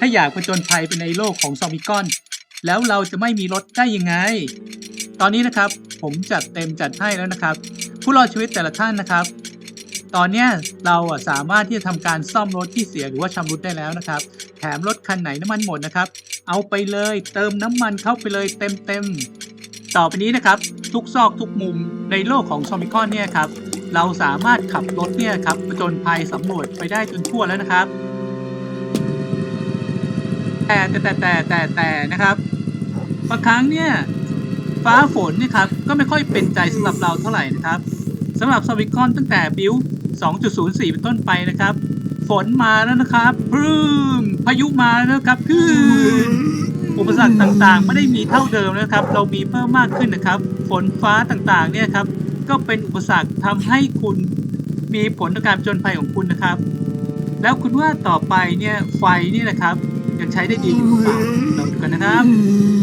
ถ้าอยากผจญภัยไปในโลกของซอมบิกอน แล้วเราจะไม่มีรถได้ยังไง ตอนนี้นะครับผมจัดเต็มจัดให้แล้วนะครับ ผู้รอดชีวิตแต่ละท่านนะครับ ตอนนี้เราสามารถที่จะทำการซ่อมรถที่เสียหรือว่าชำรุดได้แล้วนะครับ แถมรถคันไหนน้ำมันหมดนะครับ เอาไปเลยเติมน้ำมันเข้าไปเลยเต็มเต็มๆต่อไปนี้นะครับ ทุกซอกทุกมุมในโลกของซอมบิคอนเนี่ยครับเราสามารถขับรถเนี่ยครับผจญภัยสำรวจไปได้จนทั่วแล้วนะครับ แต่แต่แต่แต่แต่แตนะครับบางครั้งเนี่ยฟ้าฝนนี่ครับก็ไม่ค่อยเป็นใจสำหรับเราเท่าไหร่นะครับสำหรับซอมบิคอนตั้งแต่บิล2.04 เป็นต้นไปนะครับ ฝนมาแล้วนะครับพรึมพายุมาแล้วนะครับคืออุปสรรคต่างๆ ไม่ได้มีเท่าเดิมนะครับ เรามีเพิ่มมากขึ้นนะครับ ฝนฟ้าต่างๆเนี่ยครับก็เป็นอุปสรรคทำให้คุณมีผลต่อการจญภัยของคุณนะครับ แล้วคุณว่าต่อไปเนี่ยไฟนี่นะครับ ยังใช้ได้ดีอยู่หรือเปล่าลองดูกันนะครับ